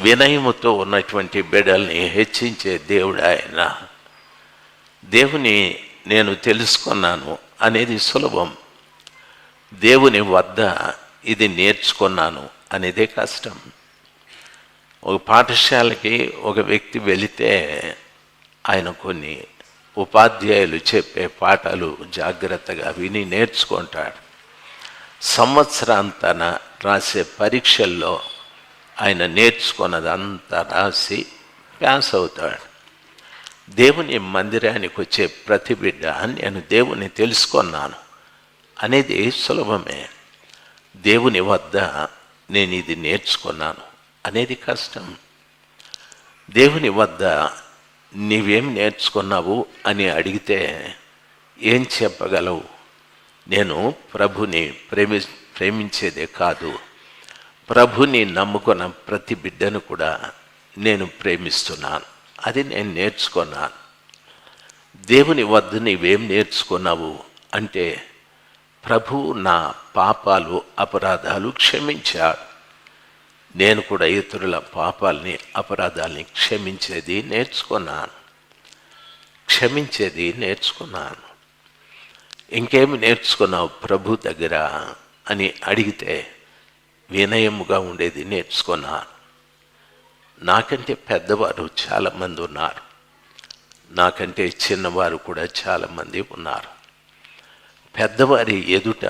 వినయముతో ఉన్నటువంటి బిడల్ని హెచ్చించే దేవుడు ఆయన. దేవుని నేను తెలుసుకున్నాను అనేది సులభం. దేవుని వద్ద ఇది నేర్చుకున్నాను అనేదే కష్టం. ఒక పాఠశాలకి ఒక వ్యక్తి వెళితే ఆయన కొన్ని ఉపాధ్యాయులు చెప్పే పాఠాలు జాగ్రత్తగా విని నేర్చుకుంటాడు. సంవత్సరాంతన రాసే పరీక్షల్లో ఆయన నేర్చుకున్నదంతా రాసి పాస్ అవుతాడు దేవుని మందిరానికి వచ్చే ప్రతి బిడ్డ నేను దేవుని తెలుసుకున్నాను అనేది సులభమే. దేవుని వద్ద నేను ఇది నేర్చుకున్నాను అనేది కష్టం. దేవుని వద్ద నీవేం నేర్చుకున్నావు అని అడిగితే ఏం చెప్పగలవు? నేను ప్రభుని ప్రేమి ప్రేమించేదే కాదు. ప్రభుని నమ్ముకున్న ప్రతి బిడ్డను కూడా నేను ప్రేమిస్తున్నాను. అది నేను నేర్చుకున్నాను. దేవుని వద్ద నీవేం నేర్చుకున్నావు అంటే ప్రభు నా పాపాలు అపరాధాలు క్షమించాడు. నేను కూడా ఇతరుల పాపాలని అపరాధాలని క్షమించేది నేర్చుకున్నాను. క్షమించేది నేర్చుకున్నాను. ఇంకేమి నేర్చుకున్నావు ప్రభు దగ్గర అని అడిగితే వినయముగా ఉండేది నేర్చుకున్నాను. నాకంటే పెద్దవారు చాలామంది ఉన్నారు. నాకంటే చిన్నవారు కూడా చాలామంది ఉన్నారు. పెద్దవారి ఎదుట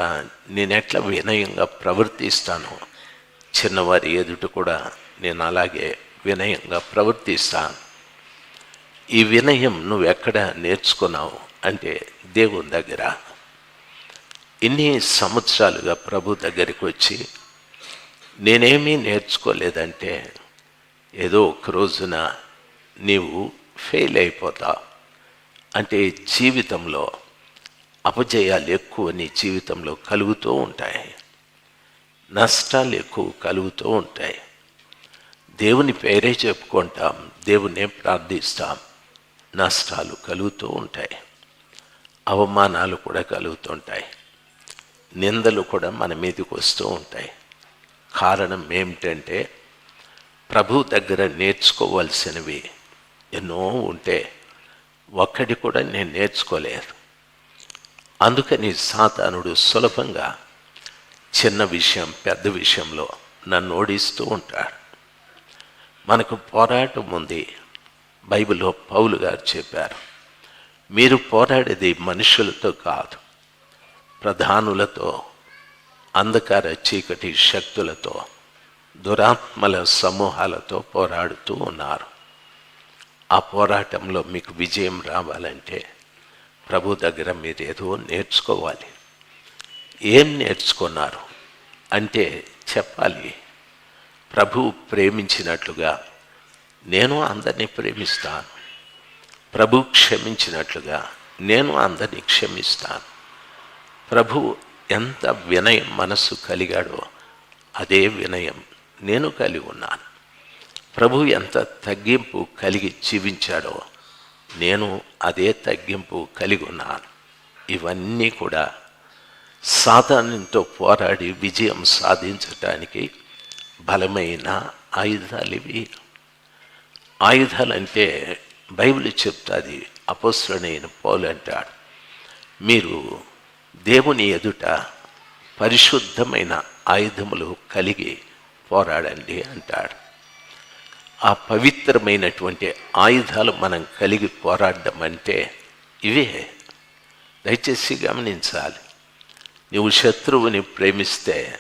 నేను ఎట్లా వినయంగా ప్రవర్తిస్తాను చిన్నవారి ఎదుట కూడా నేను అలాగే వినయంగా ప్రవర్తిస్తాను. ఈ వినయం నువ్వు ఎక్కడ నేర్చుకున్నావు అంటే దేవుని దగ్గర. ఇన్ని సంవత్సరాలుగా ప్రభు దగ్గరికి వచ్చి నేనేమీ నేర్చుకోలేదంటే ఏదో ఒక రోజున నీవు ఫెయిల్ అయిపోతావు అంటే జీవితంలో అపజయాలు ఎక్కువ నీ జీవితంలో కలుగుతూ ఉంటాయి. నష్టాలు ఎక్కువ కలుగుతూ ఉంటాయి. దేవుని పేరే చెప్పుకుంటాం దేవునే ప్రార్థిస్తాం. నష్టాలు కలుగుతూ ఉంటాయి. అవమానాలు కూడా కలుగుతుంటాయి నిందలు కూడా మన మీదకి వస్తూ ఉంటాయి. కారణం ఏమిటంటే ప్రభు దగ్గర నేర్చుకోవాల్సినవి ఎన్నో ఉంటే ఒక్కటి కూడా నేను నేర్చుకోలేదు. అందుకని సాతానుడు సులభంగా చిన్న విషయం పెద్ద విషయంలో నన్ను ఓడిస్తూ ఉంటాడు. మనకు పోరాటం ఉంది. బైబిల్లో పౌలు గారు చెప్పారు మీరు పోరాడేది మనుషులతో కాదు ప్రధానులతో అంధకార చీకటి శక్తులతో దురాత్మల సమూహాలతో పోరాడుతూ ఉన్నారు. ఆ పోరాటంలో మీకు విజయం రావాలంటే ప్రభు దగ్గర మీరు ఏదో నేర్చుకోవాలి. ఏం నేర్చుకున్నారు? అంటే చెప్పాలి. ప్రభు ప్రేమించినట్లుగా నేను అందరినీ ప్రేమిస్తాను. ప్రభు క్షమించినట్లుగా నేను అందరినీ క్షమిస్తాను. ప్రభు ఎంత వినయం మనస్సు కలిగాడో అదే వినయం నేను కలిగి ఉన్నాను. ప్రభు ఎంత తగ్గింపు కలిగి జీవించాడో నేను అదే తగ్గింపు కలిగి ఉన్నాను. ఇవన్నీ కూడా సాధారణతో పోరాడి విజయం సాధించటానికి బలమైన ఆయుధాలు ఇవి. ఆయుధాలంటే బైబిల్ చెప్తాది అపస్సులైన పౌలు అంటాడు మీరు దేవుని ఎదుట పరిశుద్ధమైన ఆయుధములు కలిగి పోరాడండి అంటాడు. ఆ పవిత్రమైనటువంటి ఆయుధాలు మనం కలిగి పోరాడడం అంటే ఇవే. దయచేసి గమనించాలి. నువ్వు శత్రువుని ప్రేమిస్తే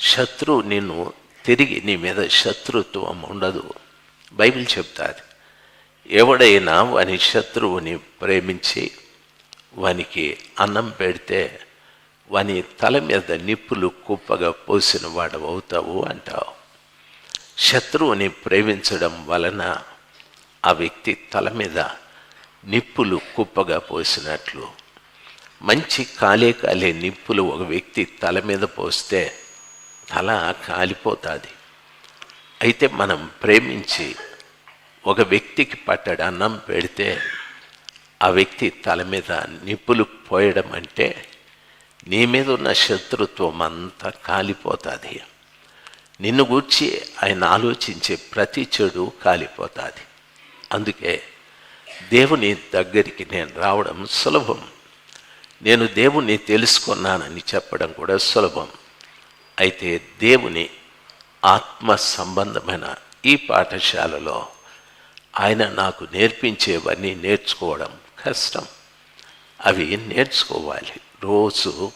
శత్రువు నిన్ను తిరిగి నీ మీద శత్రుత్వం ఉండదు. బైబిల్ చెప్తాది. ఎవడైనా వాని శత్రువుని ప్రేమించి వానికి అన్నం పెడితే వాని తల మీద నిప్పులు కుప్పగా పోసిన వాడు అవుతావు అంటావు. శత్రువుని ప్రేమించడం వలన ఆ వ్యక్తి తల మీద నిప్పులు కుప్పగా పోసినట్లు. మంచి కాలే కాలే నిప్పులు ఒక వ్యక్తి తల మీద పోస్తే తల కాలిపోతుంది. అయితే మనం ప్రేమించి ఒక వ్యక్తికి పట్టడు అన్నం పెడితే ఆ వ్యక్తి తల మీద నిప్పులు పోయడం అంటే నీ మీద ఉన్న శత్రుత్వం అంతా కాలిపోతుంది. నిన్ను గూర్చి ఆయన ఆలోచించే ప్రతి చెడు కాలిపోతుంది. అందుకే దేవుని దగ్గరికి నేను రావడం సులభం. నేను దేవుణ్ణి తెలుసుకున్నానని చెప్పడం కూడా సులభం. అయితే దేవుని ఆత్మ సంబంధమైన ఈ పాఠశాలలో ఆయన నాకు నేర్పించేవన్నీ నేర్చుకోవడం కష్టం. అవి నేర్చుకోవాలి. రోజు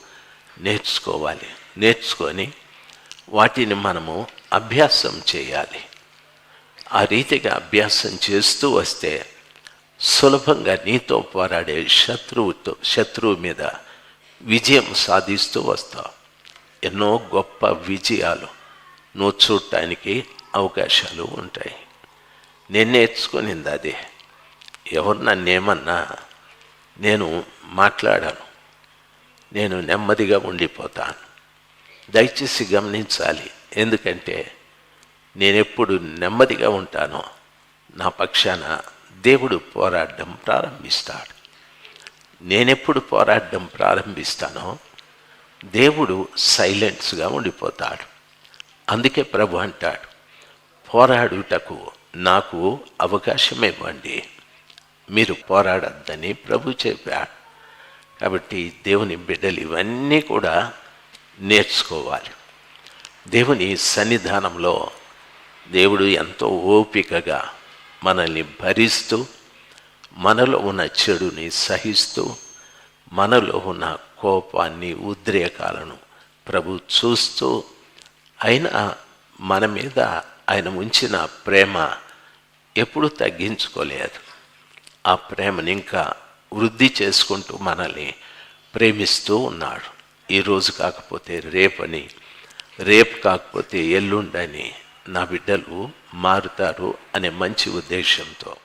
నేర్చుకోవాలి. నేర్చుకొని వాటిని మనము అభ్యాసం చేయాలి. ఆ రీతిగా అభ్యాసం చేస్తూ వస్తే సులభంగా నీతో పోరాడే శత్రువుతో శత్రువు మీద విజయం సాధిస్తూ వస్తావు. ఎన్నో గొప్ప విజయాలు నువ్వు చూడటానికి అవకాశాలు ఉంటాయి. నేను నేర్చుకునింది అదే. ఎవరు నన్నేమన్నా నేను మాట్లాడాను. నేను నెమ్మదిగా ఉండిపోతాను. దయచేసి గమనించాలి. ఎందుకంటే నేనెప్పుడు నెమ్మదిగా ఉంటానో నా పక్షాన దేవుడు పోరాడడం ప్రారంభిస్తాడు. నేనెప్పుడు పోరాడడం ప్రారంభిస్తానో దేవుడు సైలెంట్స్గా ఉండిపోతాడు. అందుకే ప్రభు అంటాడు పోరాడుటకు నాకు అవకాశం ఇవ్వండి. మీరు పోరాడద్దని ప్రభు చెప్పాడు. కాబట్టి దేవుని బిడ్డలు ఇవన్నీ కూడా నేర్చుకోవాలి. దేవుని సన్నిధానంలో దేవుడు ఎంతో ఓపికగా మనల్ని భరిస్తూ మనలో ఉన్న చెడుని సహిస్తూ మనలో ఉన్న కోపాన్ని ఉద్రేకాలను ప్రభు చూస్తూ ఆయన మన మీద ఆయన ఉంచిన ప్రేమ ఎప్పుడు తగ్గించుకోలేదు. ఆ ప్రేమని ఇంకా వృద్ధి చేసుకుంటూ మనల్ని ప్రేమిస్తూ ఉన్నాడు. ఈరోజు కాకపోతే రేపని రేపు కాకపోతే ఎల్లుండని నా బిడ్డలు మారుతారు అనే మంచి ఉద్దేశంతో